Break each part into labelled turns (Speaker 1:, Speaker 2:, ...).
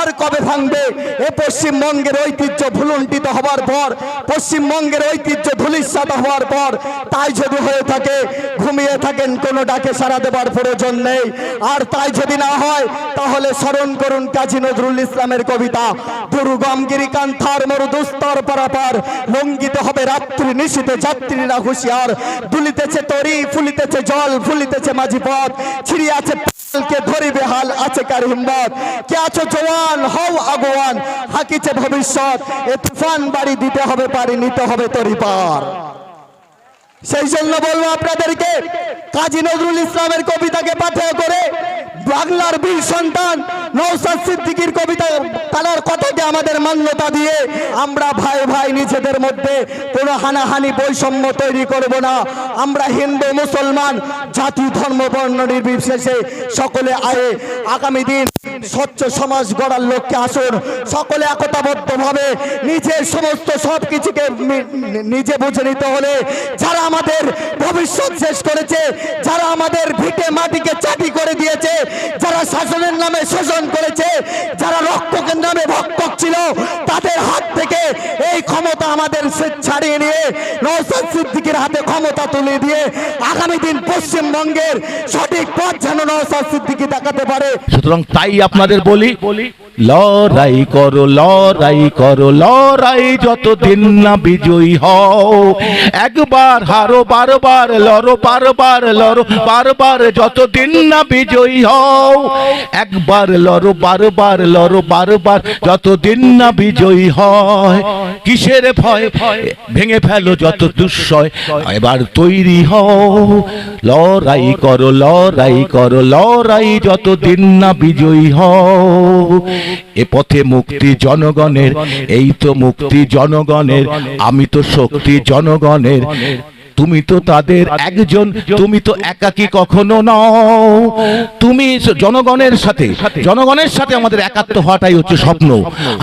Speaker 1: আর কবে ভাঙবে? এ পশ্চিমবঙ্গের ঐতিহ্য ভুলুণ্ঠিত হবার পর, পশ্চিমবঙ্গের ঐতিহ্য ধুলিস্বাত হওয়ার পর, তাই যদি হয়ে থাকে, ঘুমিয়ে থাকেন, কোনো ডাকে সারা দেবার প্রয়োজন নেই। আর তাই যদি না হয়, তাহলে স্মরণ করুন কাজী নজরুল ইসলামের কবিতা দুর্গম গিরিকান্থার মরু দুস্তর পারাপার, লঙ্ঘিত হবে রাত্রি নিশীতে যাত্রীরা হুঁশিয়ার। দুলিতেছে তরি, ফুলিতেছে জল, ফুলিতেছে মাঝি পথ ছিড়িয়াছে কে ধরিবে হাল আছে কার হিম্মত? কে আছো জওয়ান? হও আগুয়ান। হাকিছে ভবিষ্যৎ। এ তুফান বাড়ি দিতে হবে পারি নিতে হবে তরি পার। সেই জন্য বলব আপনাদেরকে, কাজী নজরুল ইসলামের কবিতাকে পাথেয় করে বাংলার বীর সন্তান নৌসাদ সিদ্দিকীর কবিতা তার আমাদের মান্যতা দিয়ে আমরা ভাই ভাই নিজেদের মধ্যে কোনো হানাহানি বৈষম্য তৈরি করব না। আমরা হিন্দু, মুসলমান, জাতি, ধর্ম, বর্ণ নির্বিশেষে সকলে আয়ে আগামী দিন স্বচ্ছ সমাজ গড়ার লক্ষ্যে আসুন। সকলে একতাবদ্ধভাবে নিজের সমস্ত সব কিছুকে নিজে বুঝে নিতে হলে যারা আমাদের ভবিষ্যৎ শেষ করেছে, যারা আমাদের ভিটে মাটিকে চাটি করে দিয়েছে, যারা শাসনের নামে শোষণ করেছে, যারা রক্ষকের নামে তাদের হাত থেকে এই ক্ষমতা আমাদের ছাড়িয়ে নিয়ে নৌসাদ সিদ্দিকের হাতে ক্ষমতা তুলে দিয়ে আগামী দিন পশ্চিমবঙ্গের সঠিক পথ যেন নৌসাদ সিদ্দিকি দেখাতে পারে।
Speaker 2: সুতরাং তাই আপনাদের বলি লড়াই করো লড়াই করো, লড়াই যতদিন না বিজয়ী হও। একবার হারো, বারবার লড়ো বারবার লড়ো, বারবার যতদিন না বিজয়ী হও। একবার লড়ো, বারবার লড়ো, বারবার যতদিন না বিজয়ী হয়। কিসের ভয়? ভেঙে ফেলো যত দুঃসয়, এবার তৈরি হও। লড়াই করো লড়াই করো, লড়াই যতদিন না বিজয়ী হও। এ পথে মুক্তি জনগণের, এই তো মুক্তি জনগণের, আমি তো শক্তি জনগণের। তুমি তো তাদের একজন, তুমি তো একাকী কখনো নও। তুমি জনগণের সাথে জনগণের সাথে আমাদের একাত্ম হওয়াটাই হচ্ছে স্বপ্ন।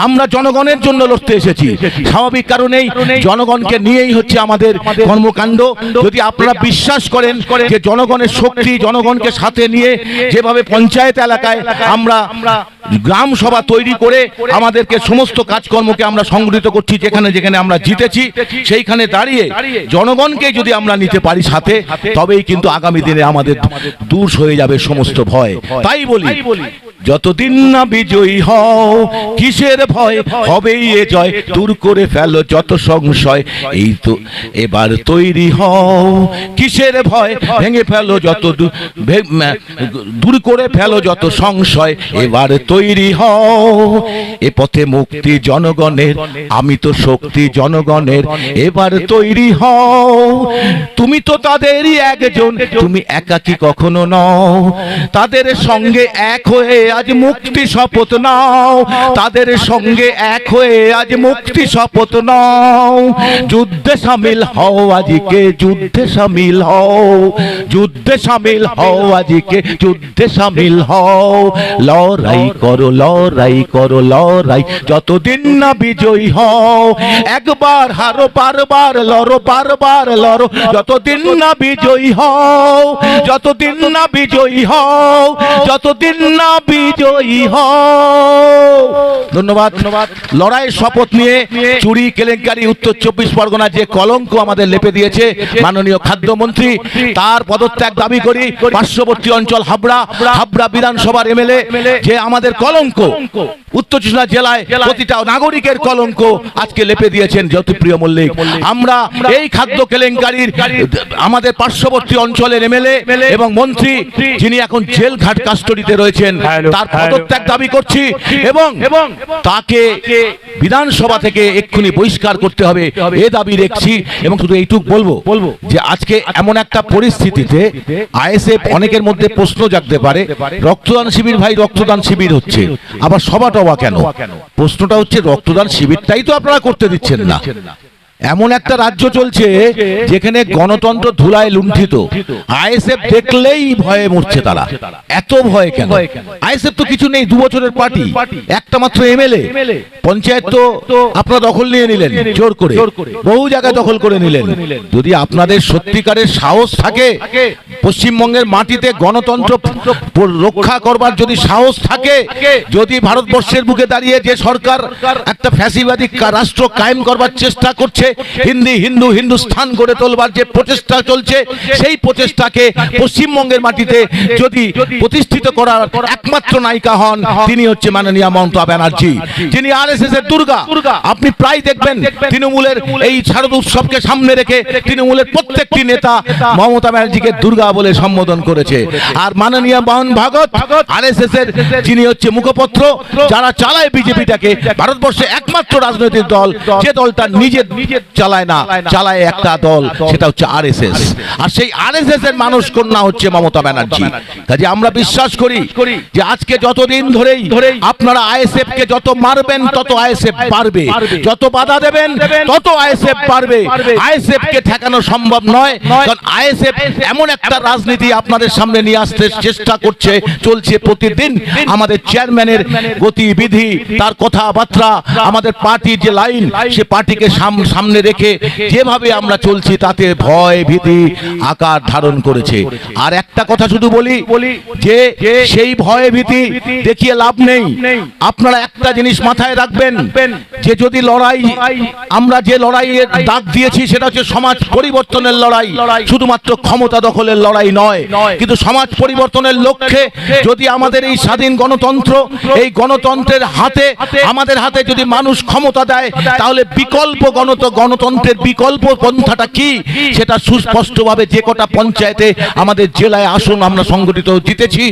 Speaker 2: আমরা জনগণের জন্য লড়তে এসেছি। স্বাভাবিক কারণেই জনগণকে নিয়েই হচ্ছে আমাদের কর্মকাণ্ড। যদি আপনারা বিশ্বাস করেন যে জনগণের শক্তি, জনগণকে সাথে নিয়ে যেভাবে পঞ্চায়েত এলাকায় আমরা গ্রাম সভা তৈরি করে আমাদেরকে সমস্ত কাজকর্মকে আমরা সংগঠিত করছি, যেখানে যেখানে আমরা জিতেছি, সেইখানে দাঁড়িয়ে জনগণকে যদি আমরা নিতে পারি সাথে, তবেই কিন্তু আগামী দিনে আমাদের দূর হয়ে যাবে সমস্ত ভয়। তাই বলি যতদিন না বিজয়ী হও, কিসের ভয়? হবেই এ জয়, দূর করে ফেলো যত সংশয়। এই তো এবার তৈরি হও, কিসের ভয়? ভেঙে ফেলো যত দূর করে ফেলো যত সংশয়। এবার তৈরি হও, এ পথে মুক্তি জনগণের, আমি তো শক্তি জনগণের। এবার তৈরি হও, তুমি তো তাদেরই একজন, তুমি একাকী কখনো নও। তাদের সঙ্গে এক হয়ে আজ মুক্তি শপথ নাও। তাদের সঙ্গে এক হয়ে আজ মুক্তি শপথ নাও। যুদ্ধে সামিল হও আজকে যুদ্ধে সামিল হও। যুদ্ধে সামিল হও আজকে যুদ্ধে সামিল হও। লড়াই করো লড়াই করো, লড়াই। যতদিন না বিজয়ী হও, একবার হারো, বারবার লড়ো বারবার লড়ো। যতদিন না বিজয়ী হও, যতদিন না বিজয়ী হও, যতদিন না বিজয়ী ধন্যবাদ ধন্যবাদ। লড়াইয়ের শপথ নিয়ে চুরি, কেলেঙ্কারি, উত্তর চব্বিশ পরগনা যে কলঙ্ক আমাদের লেপে দিয়েছে মাননীয় খাদ্যমন্ত্রী, তার পদত্যাগ দাবি করি পার্শ্ববর্তী অঞ্চল হাবড়া হাবড়া বিধানসভার এমএলএ, যে আমাদের কলঙ্ক, উত্তর চব্বিশ জেলায় প্রতিটা নাগরিকের কলঙ্ক আজকে লেপে দিয়েছেন জ্যোতিপ্রিয় মল্লিক। আমরা এই খাদ্য কেলেঙ্কারির আমাদের পার্শ্ববর্তী অঞ্চলের এমএলএ এবং মন্ত্রী, যিনি এখন জেল ঘাট কাস্টডিতে রয়েছেন। তার পদত্যাগ দাবি করছি এবং এবং তাকে বিধানসভা থেকে এক্ষুনি বহিষ্কার করতে হবে এ দাবি রেখছি এবং শুধু এইটুক বলব বলব। যে আজকে এমন একটা পরিস্থিতিতে আইএসএফ অনেকের মধ্যে প্রশ্ন জাগতে পারে রক্তদান শিবির ভাই রক্তদান শিবির হচ্ছে আবার সভা টবা কেন? প্রশ্নটা হচ্ছে রক্তদান শিবিরটাই তো আপনারা করতে দিচ্ছেন না। এমন একটা রাজ্য চলছে যেখানে গণতন্ত্র ধুলায় লুণ্ঠিত। আইএসএফ দেখলেই ভয়ে মরছে তারা। এত ভয় কেন? আইএসএফ তো কিছু নেই দু বছরের পার্টি। একটা মাত্র এমএলএ। পঞ্চায়েত তো আপনারা দখল নিয়ে নিলেন জোর করে। বহু জায়গায় দখল করে নিলেন। যদি আপনাদের সত্যিকারের সাহস থাকে পশ্চিমবঙ্গের মাটিতে গণতন্ত্র রক্ষা করবার যদি সাহস থাকে যদি ভারতবর্ষের বুকে দাঁড়িয়ে যে সরকার একটা ফ্যাসিবাদী রাষ্ট্র কায়েম করবার চেষ্টা করছে হিন্দি হিন্দু হিন্দুস্থান গড়ে তোলবার যে প্রচেষ্টা চলছে সেই প্রচেষ্টাকে পশ্চিমবঙ্গের মাটিতে যদি প্রতিষ্ঠিত করার একমাত্র নায়িকা হন তিনি হচ্ছে মাননীয় মমতা ব্যানার্জি। যিনি আরএসএস এর দুর্গা। আপনি প্রায় দেখবেন তৃণমূলের এই শারদ উৎসবকে সামনে রেখে তৃণমূলের প্রত্যেকটি নেতা মমতা ব্যানার্জিকে দুর্গা বলে সম্বোধন করেছে। আর মাননীয় মোহন ভাগত এস এর যিনি হচ্ছে মুখপত্র যারা চালায় বিজেপিটাকে ভারতবর্ষে একমাত্র রাজনৈতিক দল যে দলটা নিজে নিজে চালায় না চালায় একটা দল সেটা হচ্ছে আরএসএস আর সেই আরএসএস এর মানুষ কন্যা হচ্ছে মমতা ব্যানার্জি। কাজে আমরা বিশ্বাস করি যে আজকে যতদিন ধরেই আপনারা আইএসএফ কে যত মারবেন তত আইএসএফ পারবে যত বাধা দেবেন তত আইএসএফ পারবে আইএসএফ কে ঠেকানো সম্ভব নয়। কারণ আইএসএফ এমন একটা রাজনীতি আপনাদের সামনে নিয়ে আসতে চেষ্টা করছে চলছে প্রতিদিন আমাদের চেয়ারম্যানের গতিবিধি তার কথাবার্তা আমাদের পার্টির যে লাইন সে পার্টিকে সাম- সামনে রেখে যেভাবে আমরা চলছি তাতে ভয় ভীতি আকার ধারণ করেছে। আর একটা কথা শুধু বলি যে সেই ভয় ভীতি দেখিয়ে লাভ নেই। আপনারা একটা জিনিস মাথায় রাখবেন যে যদি লড়াই আমরা যে লড়াইয়ের ডাক দিয়েছি সেটা হচ্ছে সমাজ পরিবর্তনের লড়াই। শুধুমাত্র ক্ষমতা দখলের লড়াই নয়। কিন্তু সমাজ পরিবর্তনের লক্ষ্যে যদি আমাদের এই স্বাধীন গণতন্ত্র এই গণতন্ত্রের হাতে আমাদের হাতে যদি মানুষ ক্ষমতা দেয় তাহলে বিকল্প গণত গণতন্ত্রের বিকল্প পন্থাটা কি? সেটা সুস্পষ্টভাবে যে কটা পঞ্চায়েতে আমাদের জেলায় আসন আমরা সংগঠিত জিতেছি,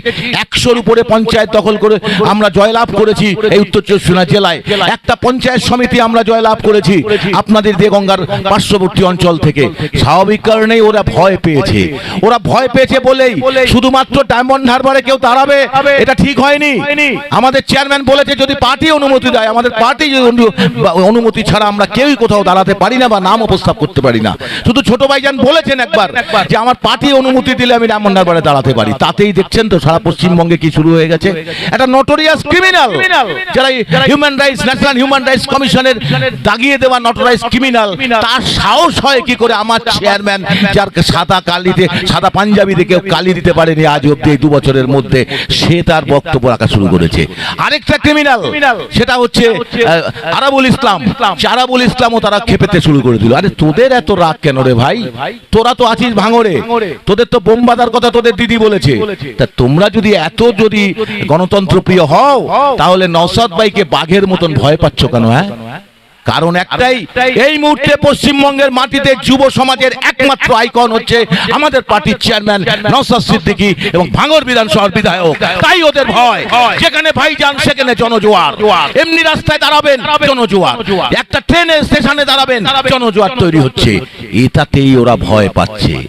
Speaker 2: একশোর উপরে পঞ্চায়েত দখল করে আমরা জয়লাভ করেছি এই উত্তর চব্বিশ জেলায়। একটা পঞ্চায়েত সমিতি আমরা জয়লাভ করেছি আপনাদের দেগঙ্গার পার্শ্ববর্তী অঞ্চল থেকে। স্বাভাবিক কারণেই ওরা ভয় পেয়েছে। ওরা ভয় পেয়েছে বলেই শুধুমাত্র ডায়মন্ড হারবারে কেউ দাঁড়াবে, এটা ঠিক হয়নি। আমাদের চেয়ারম্যান বলেছে যদি পার্টি অনুমতি দেয়, আমাদের পার্টি অনুমতি ছাড়া আমরা কেউই কোথাও দাঁড়াতে পারি না বা নাম উপস্থাপ করতে পারি না। শুধু ছোট ভাইজান বলেছেন একবার যে আমার পার্টি অনুমতি দিলে আমি ডায়মন্ড হারবারে দাঁড়াতে পারি। তাতেই দেখছেন তো সারা পশ্চিমবঙ্গে কি শুরু হয়ে গেছে। একটা নোটোরিয়াস ক্রিমিনাল যারা human rights national human rights কমিশনের দাগিয়ে দেওয়া নোটোরাইজ ক্রিমিনাল তার সাহস হয় কি করে আমার চেয়ারম্যান যার সাদা কালিতে, সাদা পাঞ্জাবিতে কেউ কালি দিতে পারেনি আজ অব্দি দু বছরের মধ্যে, সে তার বক্তব্য রাখা শুরু করেছে। আরেকটা ক্রিমিনাল সেটা হচ্ছে আরাবুল ইসলাম। আরাবুল ইসলামও তারা খেপেতে শুরু করে দিল। আরে তোদের এত রাগ কেন রে ভাই? তোরা তো আছিস ভাঙরে তোদের তো বোমবাদার কথা তোদের দিদি বলেছে। তা তোমরা যদি এত যদি গণতন্ত্র প্রিয় হও, তাহলে নওসাদ ভাইকে বাঘের মতন ভয় পাচ্ছ কেন হ্যাঁ? কারণ একটাই এই মুহূর্তে পশ্চিমবঙ্গের মাটিতে যুব সমাজের একমাত্র আইকন হচ্ছে আমাদের পার্টির চেয়ারম্যান নসাদ সিদ্দিকী এবং ভাঙর বিধানসভার বিধায়ক। তাই ওদের ভয়। যেখানে ভাই যান সেখানে জনজোয়ার। এমনি রাস্তায় দাঁড়াবেন জনজোয়ার। একটা ট্রেনের স্টেশনে দাঁড়াবেন জনজোয়ার তৈরি হচ্ছে। এটাতেই ওরা ভয় পাচ্ছে।